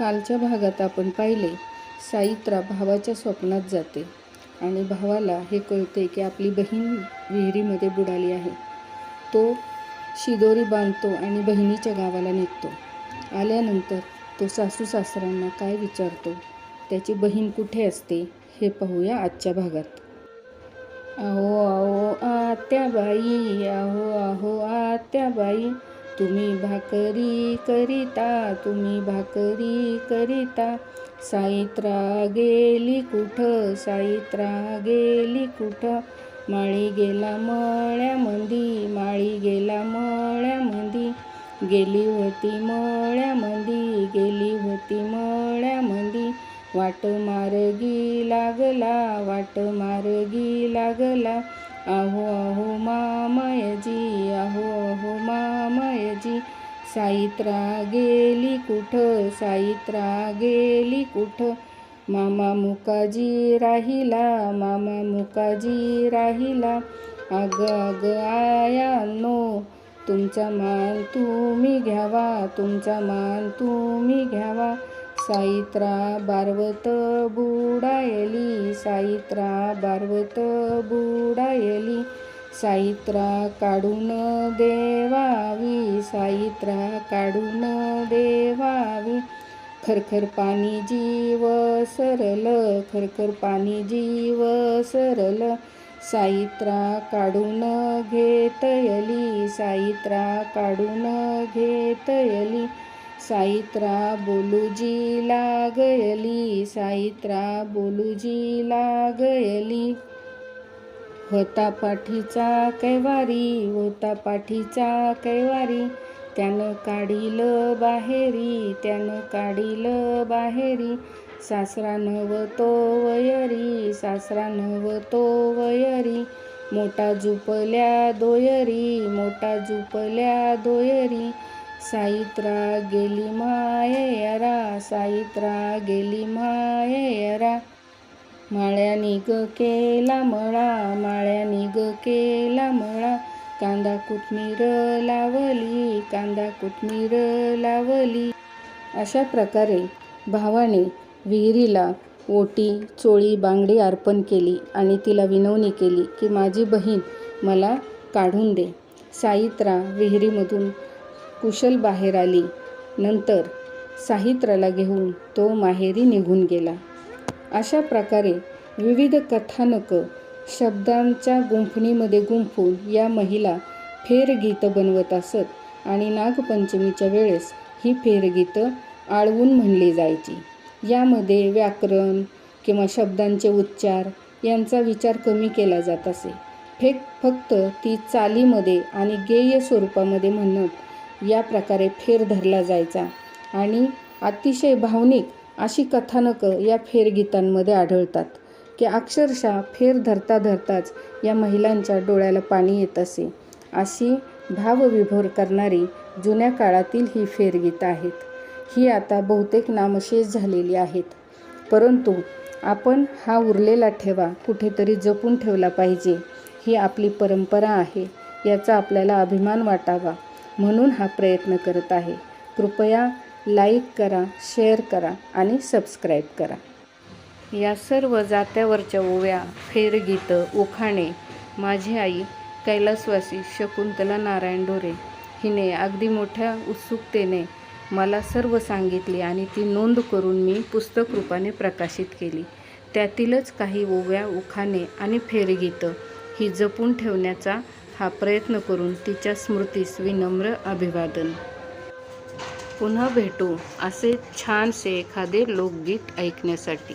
कालच्या भागात आपण पाहिले साईत्रा भावाच्या स्वप्नात जाते आणि भावाला हे कळते की आपली बहीण विहिरीमध्ये बुडाली आहे. तो शिदोरी बांधतो आणि बहिणीच्या गावाला निघतो. आल्यानंतर तो सासू सासऱ्यांना काय विचारतो? त्याची बहीण कुठे असते? हे पाहूया आजच्या भागात. अहो अहो आत्याबाई अहो अहो आत्याबाई. तुम्ही भाकरी करिता तुम्ही भाकरी करिता. साईत्रा गेली कुठं? साईत्रा गेली कुठं? माळी गेला मळ्यामंदी माळी गेला मळ्यामंदी गेली होती मळ्यामंदी गेली होती मळ्यामंदी वाट मार्गी लागला वाट मार्गी लागला. अहो अहो मामयजी अहो अहो मामयजी साईत्रा गेली कुठं? साईत्रा गेली कुठं? मामा मुकाजी राहिला मामा मुकाजी राहिला. अग अग आयानो तुमचा मान तुम्ही घ्यावा तुमचा मान तुम्ही घ्यावा. साईत्रा बारवत बुडायली साईत्रा बारवत बुडायली साईत्रा काढून देवावी साईत्रा काढून देवावी. खरखर पाणी जीव सरल खरखर पाणी जीव सरल. साईत्रा काढून घेतयली साईत्रा काढून घेतयली. साईत्रा बोलूजी लागयली साईत्रा बोलूजी लागयली होता पाठीचा कैवारी होता पाठीचा कैवारी. त्यानं काढील बाहेरी त्यानं काढील बाहेरी. सासरा नवतो वयरी सासरा नवतो वयरी. मोठा झुपल्या दोयरी मोठा झुपल्या दोयरी. साईत्रा गेली मायेरा साईत्रा गेली मायेरा माळ्यानी ग केला मळा माळ्यानी ग केला मळा. कांदा कोथमीर लावली कांदा कोथमीर लावली. अशा प्रकारे भावाने विहिरीला ओटी चोळी बांगडी अर्पण केली आणि तिला विनवणी केली की माझी बहीण मला काढून दे. साईत्रा विहिरीमधून कुशल बाहेर आली. नंतर साहित्राला घेऊन तो माहेरी निघून गेला. अशा प्रकारे विविध कथानकं शब्दांच्या गुंफणीमध्ये गुंफून या महिला फेरगीतं बनवत असत आणि नागपंचमीच्या वेळेस ही फेरगीतं आळवून म्हणली जायची. यामध्ये व्याकरण किंवा शब्दांचे उच्चार यांचा विचार कमी केला जात असे. फेक फक्त ती चालीमध्ये आणि गेय स्वरूपामध्ये म्हणत या प्रकारे फेर धरला जायचा. आणि अतिशय भावनिक अशी कथानकं या फेरगीतांमध्ये आढळतात की अक्षरशः फेर धरता धरताच या महिलांच्या डोळ्याला पाणी येत असे. अशी भावविभोर करणारी जुन्या काळातील ही फेरगीतं आहेत. ही आता बहुतेक नामशेष झालेली आहेत. परंतु आपण हा उरलेला ठेवा कुठेतरी जपून ठेवला पाहिजे. ही आपली परंपरा आहे. याचा आपल्याला अभिमान वाटावा. म्हणून हा प्रयत्न करत आहे. कृपया लाईक करा शेअर करा आणि सबस्क्राईब करा. या सर्व जात्यावरच्या ओव्या फेरगीतं उखाणे माझी आई कैलासवासी शकुंतला नारायण ढोरे हिने अगदी मोठ्या उत्सुकतेने मला सर्व सांगितले आणि ती नोंद करून मी पुस्तक रूपाने प्रकाशित केली. त्यातीलच काही ओव्या उखाणे आणि फेरगीतं ही जपून ठेवण्याचा हा प्रयत्न करून तिच्या स्मृतीस विनम्र अभिवादन. पुन्हा भेटू असे छानसे एखादे लोकगीत ऐकण्यासाठी.